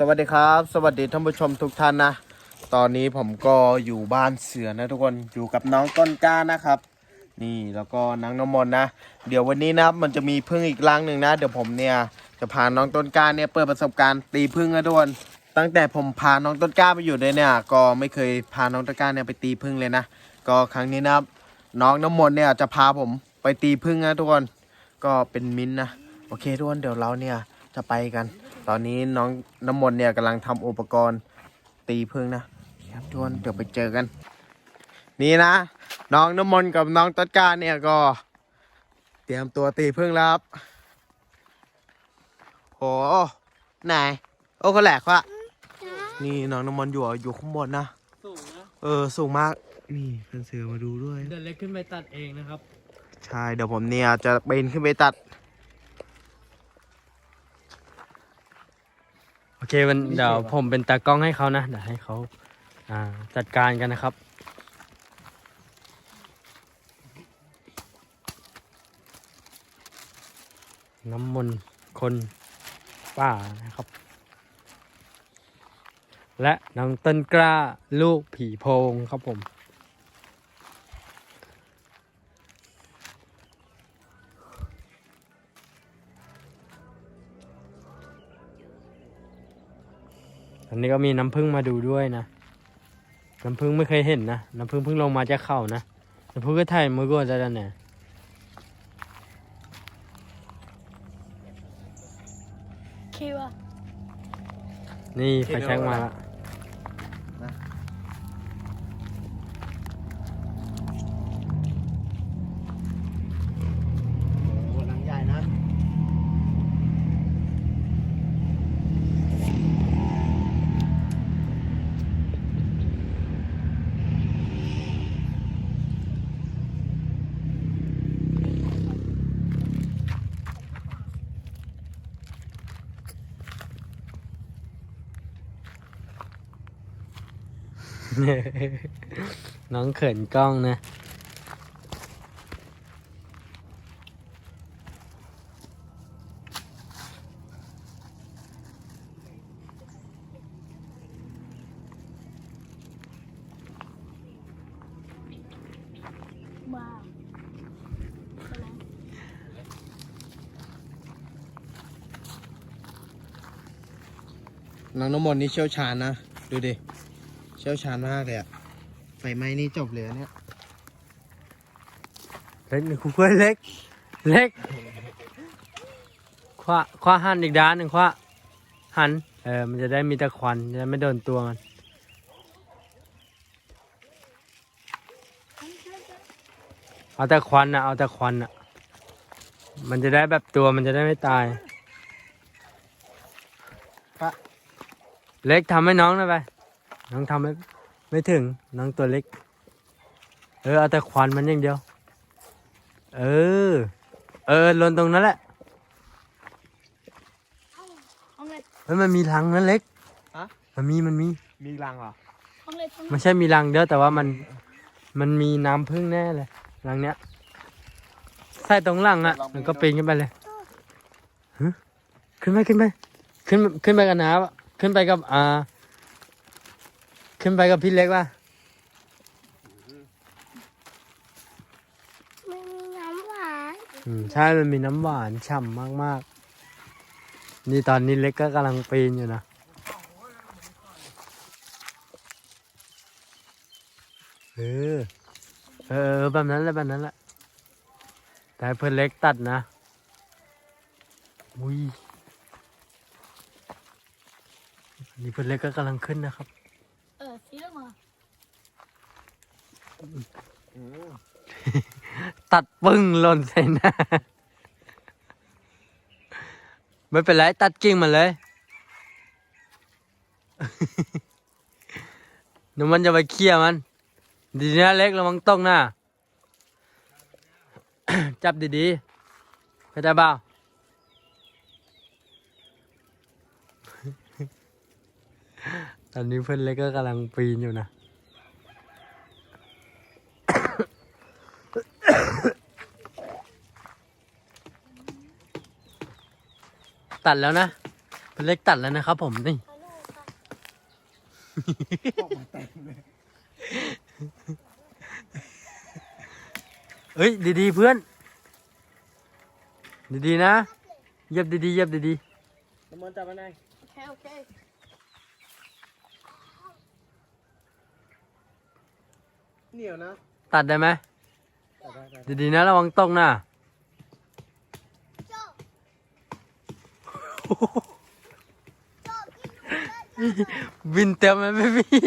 สวัสดีครับ สวัสดีท่านผู้ชมทุกท่านนะ ตอนนี้ผมก็อยู่บ้านเสือนะทุกคนอยู่กับน้องต้นกล้านะครับ นี่แล้วก็นางน้ำมนต์นะ เดี๋ยววันนี้นะครับมันจะมีพึ่งอีกรังหนึ่งนะ เดี๋ยวผมเนี่ยจะพาน้องต้นกล้าเนี่ยเปิดประสบการณ์ตีพึ่งนะทุกคนตั้งแต่ผมพาน้องต้นกล้าไปอยู่เลยเนี่ย ก็ไม่เคยพาน้องต้นกล้าเนี่ยไปตีพึ่งเลยนะ ก็ครั้งนี้นะครับน้องน้ำมนต์เนี่ยจะพาผมไปตีพึ่งนะทุกคนก็เป็นมิ้นท์นะโอเคทุกคนเดี๋ยวเราเนี่ยจะไปกัน ตอนนี้น้องน้ำมนต์เนี่ยกำลังทำอุปกรณ์ตีพึ่งนะครับทุกคนเดี๋ยวไปเจอกัน นี่นะ น้องน้ำมนต์กับน้องต้นกล้าเนี่ยก็ เตรียมตัวตีพึ่งแล้วครับโหไหนโอ้เขาแหลกวะนี่น้องน้ำมนต์อยู่อยู่ข้างบนนะสูงนะเออสูงมากนี่เพื่อนเสือมาดูด้วยเดินเล็กขึ้นไปตัดเองนะครับ ใช่เดี๋ยวผมเนี่ยจะปีนขึ้นไปตัด โอ เคมันเดี๋ยวผมเป็นตากล้องให้เขานะเดี๋ยวให้เขาอ่าจัดการกันนะครับ น้ำมนต์คนป่านะครับ และน้องต้นกล้าลูกผีโพงครับผม นนี้ก็มีน้ำพึ่งมาดูด้วยนะ น้ำพึ่งไม่เคยเห็นนะ น้ำพึ่งเพิ่งลงมาจากเขานะน้ำพึ่งก็ถ่ายมือก่อนจะดันเนี่ยคิดว่านี่ไฟแช็กมาละ น้องเขินกล้องนะมาอะไรน้องน้ำมนต์นี่เชี่ยวชาญนะ ดูดิ เชี่ยวชาญมากเลยอะไฟไหม้นี่จบเลยอะเนี่ยเล็กหนึ่งคุยเล็ก เล็ก คว้าคว้าหันอีกด้านหนึ่งคว้าหัน เออ มันจะได้มีแต่ควัน จะได้ไม่โดนตัวมัน เอาแต่ควันนะเอาแต่ควันนะมันจะได้แบบตัวมันจะได้ไม่ตาย ปะ เล็กทำให้น้องหนะไป น้องทำไม่ไม่ถึงน้องตัวเล็ก เออเอาแต่ควันมันอย่างเดียว เออ เออลนตรงนั้นแหละห้องเล็กเฮ้ยมันมีรังนั้นเล็กฮะ มันมีมันมี มีรังเหรอ ห้องเล็กห้องไม่ใช่มีรังเด้อแต่ว่ามันมันมีน้ำพึ่งแน่เลยรังเนี้ยใส่ตรงหลังอะ มันก็ปีนขึ้นไปเลยฮะขึ้นไปขึ้นไป ขึ้นขึ้นไปกับน้าปะขึ้นไปกับอ่า ขึ้นไปกับพี่เล็กป่ะไม่มีน้ำหวานอืมใช่มันมีน้ำหวานฉ่ำมากๆ นี่ตอนนี้เล็กก็กำลังปีนอยู่นะ เออ เออเออแบบนั้นแหละแบบนั้นแหละ แต่ให้เพื่อนเล็กตัดนะ อุ้ยอันนี่เพื่อนเล็กก็กำลังขึ้นนะครับ เออซีแล้วมา ตัดปึ้งหล่นใส่หน้า ไม่เป็นไร ตัดกิ่งมันเลยนมันจะไปเคี่ยมัน ดีนะเล็กระวังตกหน้า จับดีๆเข้าใจเปล่าตอนนี้เพื่อนเล็กก็กำลังปีนอยู่นะ ตัดแล้วนะเพื่อนเล็กตัดแล้วนะครับผมนี่ฮัลโหลออกมาเต็มเลยเฮ้ยดีๆเพื่อน ดีๆนะเหย็บดีๆเหย็บดีน้ำมันจับมาไหนโอเคโอเคเหนียวนะๆตัดได้ไหมจับได้ได้ดีๆนะระวังตกนะ บินเต็มเลยพี่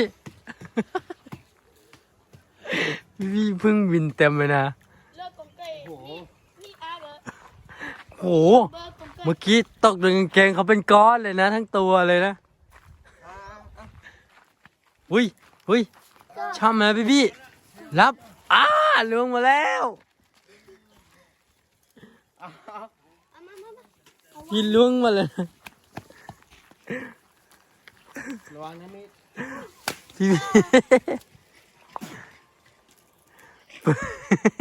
พี่พี่เพิ่งบินเต็มเลยนะเลิกกงเกยนี่นี่อาเบอร์โห เมื่อกี้ตกดึงกงเกงเขาเป็นก้อนเลยนะ ทั้งตัวเลยนะอ่าอะอุ้ยอุ้ยชอบไหมพี่พี่รับอ้าลวงมาแล้ว อะ เอามามามา เอาพี่ล้วงมาเลยนะระวังนะมีดพี่พี่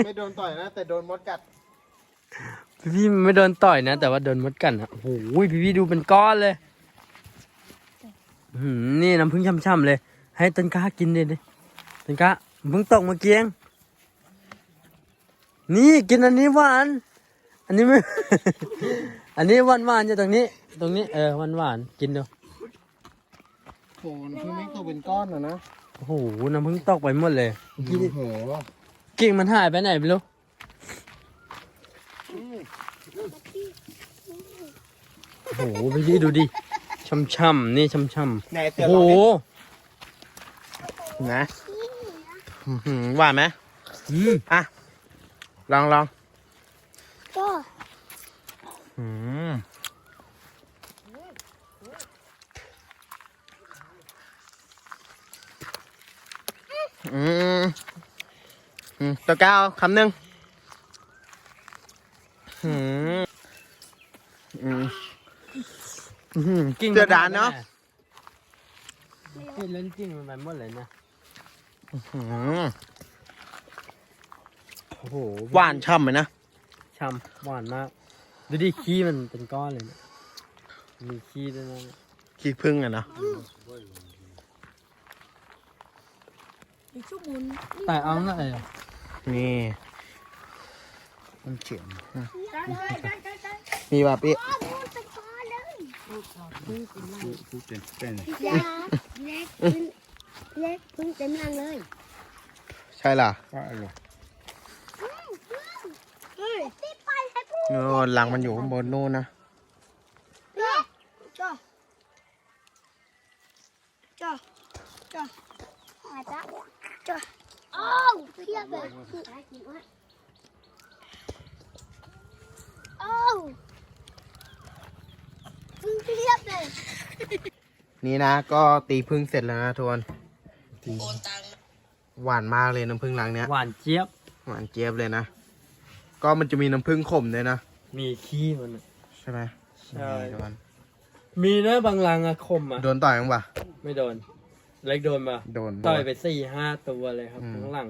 ไม่โดนต่อยนะ แต่โดนมดกัดพี่พี่มันไม่โดนต่อยนะ แต่ว่าโดนมดกัดนะโอ้โหพี่พี่ดูเป็นก้อนเลยอื้อหือนี่น้ำผึ้งช่ำๆเลย ให้ต้นกล้ากินดิดิต้นกล้าเพิ่งตกเมื่อกี้เองนี่กินอันนี้หวาน อันนี้ไม่ อันนี้หวานหวานๆอยู่ตรงนี้ ตรงนี้เออหวานหวานๆกินดูโหน้ำพึ่งไม่ตัวเป็นก้อนนะนะโอ้โหน้ำผึ้งตกไปหมดเลยโอ้โหกิ่งมันหายไปไหนไม่รู้โอ้โหพี่พี่ดูดิช่ำๆนี่ช่ำไหนๆเสือโอ้ลโหองดินะอื้อหือหวานไหมอืมอะลองลองก็ อืมอืมอืมตัวก้าวคำหนึ่งอืมอืมอื้อหือกิ่งเสือดานเนาะกิ่เล่นกิ่งมันไปหมดเลยนะอืมโอ้โหหวานช่ำไหมนะช่ำหวานมาก ดูดิขี้มันเป็นก้อนเลยนะมีขี้ด้วยนะขี้พึ่งอะเนาะอีกชั่วโมงแต่เอาหน่อยอะนี่มันเฉียมได้ได้ได้ได้ได้มีแบบอีอ้าวพูดไปก่อนเลยเป็นอย่าเล็กพึ่งเล็กพึ่งเต็มรังเลยใช่ล่ะว่าอะไรเฮ้ย ที่ไปให้พูดโน่นหลังมันอยู่ข้างบนนู่นนะจ้าจ้าจ้าจ้าอาจ้าจ้าอ้าวเพียบเลยอ้าวพึ่งเพียบเลย นี่นะก็ตีพึ่งเสร็จแล้วนะทุกคนหวานมากเลยน้ำพึ่งหลังเนี้ยหวานเจี๊ยบหวานเจี๊ยบเลยนะ ก็มันจะมีน้ำพึ่งขมด้วยนะ มีขี้มันอะใช่ไหมใช่นี่ทุกคนมีนะบางรังอะคมอะโดนต่อยมั้งปะไม่โดน เล็กโดนปะโดน ต่อยไปสี่ห้าตัวเลยครับอืม ข้างหลัง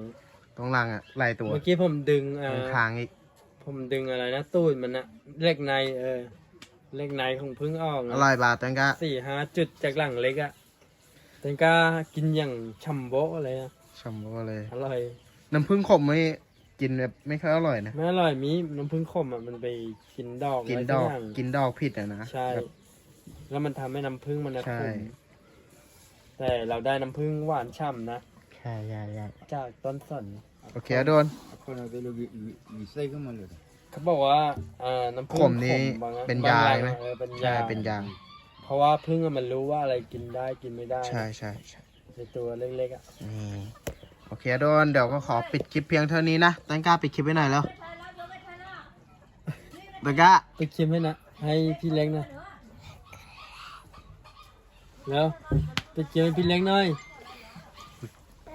ตรงหลังอะไล่ตัวเมื่อกี้ผมดึงอ่าตรงคางอีกผมดึงอะไรนะตูดมันอะเล็กในเออเล็กในของพึ่งออกอนะร่อยบาตังกะสี่ห้าจุดจากหลังเล็กอะแต่ก็กินอย่างชัมโบะเลยอะชมก็เลย อร่อย น้ำพึ่งขมไม่ กินแบบไม่ค่อยอร่อยนะไม่อร่อยมีน้ำผึ้งขมอะมันไปกินดอกกินอะไรดสัอกย่างกินดอกผิดอะนะใช่ แบบ แล้วมันทำให้น้ำผึ้งมันอะใช่ ขมแต่เราได้น้ำผึ้งหวานฉ่ำนะ ใช่ใช่ใช่จากต้นสน โอเคโดนคนเอาไปเลยวิเศษขึ้นมาเลยเขาบอกว่าอ่าน้ำผึ้งขมนี่บางอัเป็นบางยารังไหมเออเป็นใช่ยาเป็นยาเพราะว่าผึ้งอะมันรู้ว่าอะไรกินได้กินไม่ได้ใช่ใช่ใช่ในตัวเล็กๆอะ นี่โอ เคโดนเดี๋ยวก็ขอปิดคลิปเพียงเท่านี้นะตังกล้าปิดคลิปไว้หน่อยแล้วตังกล้าไปคิมให้นะ ให้พี่เล็กนะ แล้วไปคิมให้พี่เล็กหน่อย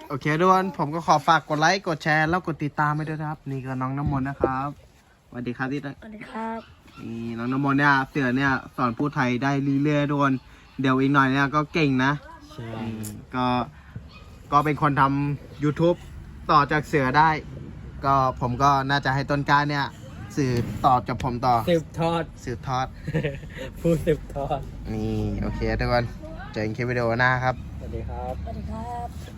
โอเคโดนผมก็ขอฝากกดไลค์กดแชร์แล้วกดติดตามไปด้วยนะครับ นี่ก็น้องน้ำมนต์นะครับสวัสดีครับที่สวัสดีครับ นี่น้องน้ำมนต์เนี่ยเสือเนี่ยสอนพูดไทยได้เรื่อยๆโดนเดี๋ยวอีกหน่อยเนี่ยก็เก่งนะใช่อืมก็ ก็เป็นคนทำ YouTube ต่อจากเสือได้ ก็ผมก็น่าจะให้ต้นกล้าเนี่ย สื่อต่อจากผมต่อสืบทอด สืบทอด ผู้สืบทอด นี่ โอเคทุกคน เจอกันคลิปวิดีโอหน้าครับ สวัสดีครับ สวัสดีครับ